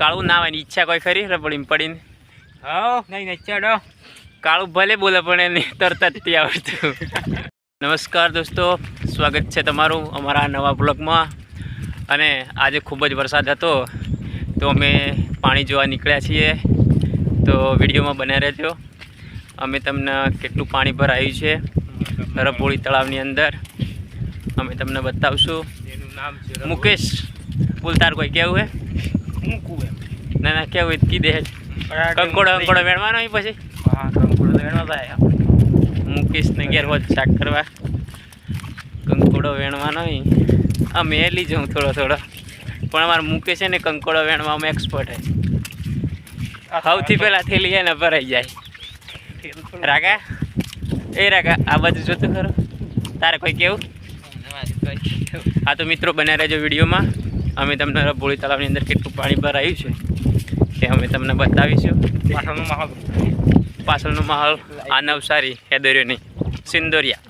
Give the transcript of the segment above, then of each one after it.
કાળું ના હોય ઈચ્છા કોઈ ખરી રબડીમાં પડીને હા નહીં ચડો. કાળું ભલે બોલે પણ એને તરત જ તે આવડતું. નમસ્કાર દોસ્તો સ્વાગત છે તમારું અમારા નવા બ્લોગમાં. અને આજે ખૂબ જ વરસાદ હતો તો અમે પાણી જોવા નીકળ્યા છીએ. તો વિડીયોમાં બન્યા રહેજો. અમે તમને કેટલું પાણી ભરાયું છે રપોળી તળાવની અંદર. અમે તમને બતાવશું. એનું નામ છે મુકેશ. બોલતાર કોઈ કેવું હે? મૂકું એમ. ના ના કેવું કીધે કંકોડો કંકોડો વેણવાનો હોય પછી? હા કંકોડો તો એનો થાય ને ઘેર હોત શાક કરવા. કંકોડો વેણવાનો હોય. અમે મેં લઈ જાઉં થોડો થોડો. પણ અમારે મૂકે છે ને કંકોડો વેણવા અમે એક્સપર્ટ હે. સૌથી પહેલાં થેલી એને ભરાઈ જાય. રાગા? એ રાગા આ બાજુ જોતું ખરો. તારે કોઈ કેવું? હા તો મિત્રો બન્યા રહેજો વિડીયોમાં. અમે તમને રભોળી તળાવની અંદર કેટલું પાણી ભરાયું છે તે અમે તમને બતાવીશું. પાછળનો માહોલ. પાછળનો માહોલ આ નવસારી હેદરિયોની સિંદોરિયા.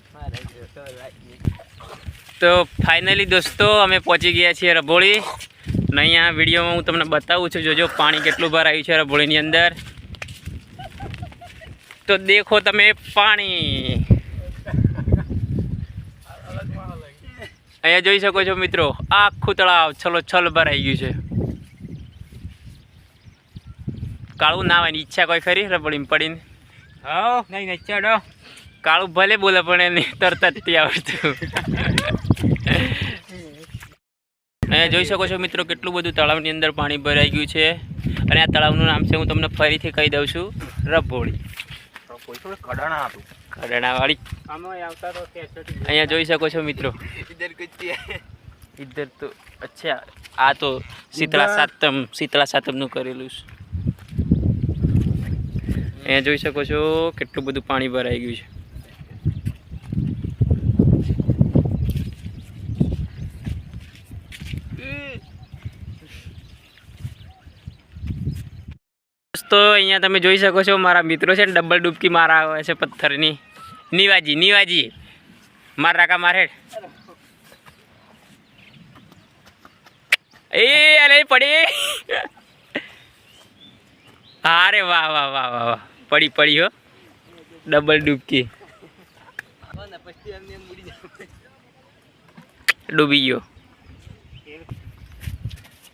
તો ફાઇનલી દોસ્તો, અમે પહોંચી ગયા છીએ રભોળી અને અહીંયા વિડીયોમાં હું તમને બતાવું છું, જોજો પાણી કેટલું ભરાયું છે રબોળીની અંદર. તો દેખો તમે પાણી. અહીંયા જોઈ શકો છો મિત્રો આખું તળાવ છલો છલ ભરાઈ ગયું છે. કાળું ના આવવાની ઈચ્છા કોઈ ખરી? રબડીમાં પડીને? હા. નહીં નહીં કાળું ભલે બોલે પણ એને તરત જ તે આવડતું. અહીંયા જોઈ શકો છો મિત્રો કેટલું બધું તળાવની અંદર પાણી ભરાઈ ગયું છે. અને આ તળાવનું નામ છે હું તમને ફરીથી કહી દઉં છું રબોળી કડાણા હતું. આવતા અહીંયા જોઈ શકો છો મિત્રો. ઇધર તો અચ્છા આ તો શીતળા સાતમ શીતળા સાતમનું કરેલું છે. અહીંયા જોઈ શકો છો કેટલું બધું પાણી ભરાઈ ગયું છે. તો અહીંયા તમે જોઈ શકો છો મારા મિત્રો છે ને ડબલ ડૂબકી મારા આવે છે પથ્થરની. નિવાજી નિવાજી. માર રાકા મારે એ, અરે પડી. અરે વાહ વાહ વાહ વાહ વાહ. પડી પડી, હો. ડબલ ડૂબકી. ડૂબી ગયો.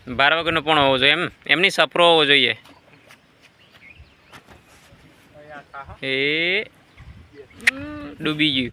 બાર વાગ્યાનો પણ હોવો જોઈએ એમ. એમની સપરો હોવો જોઈએ. એ ડૂબી ગયું.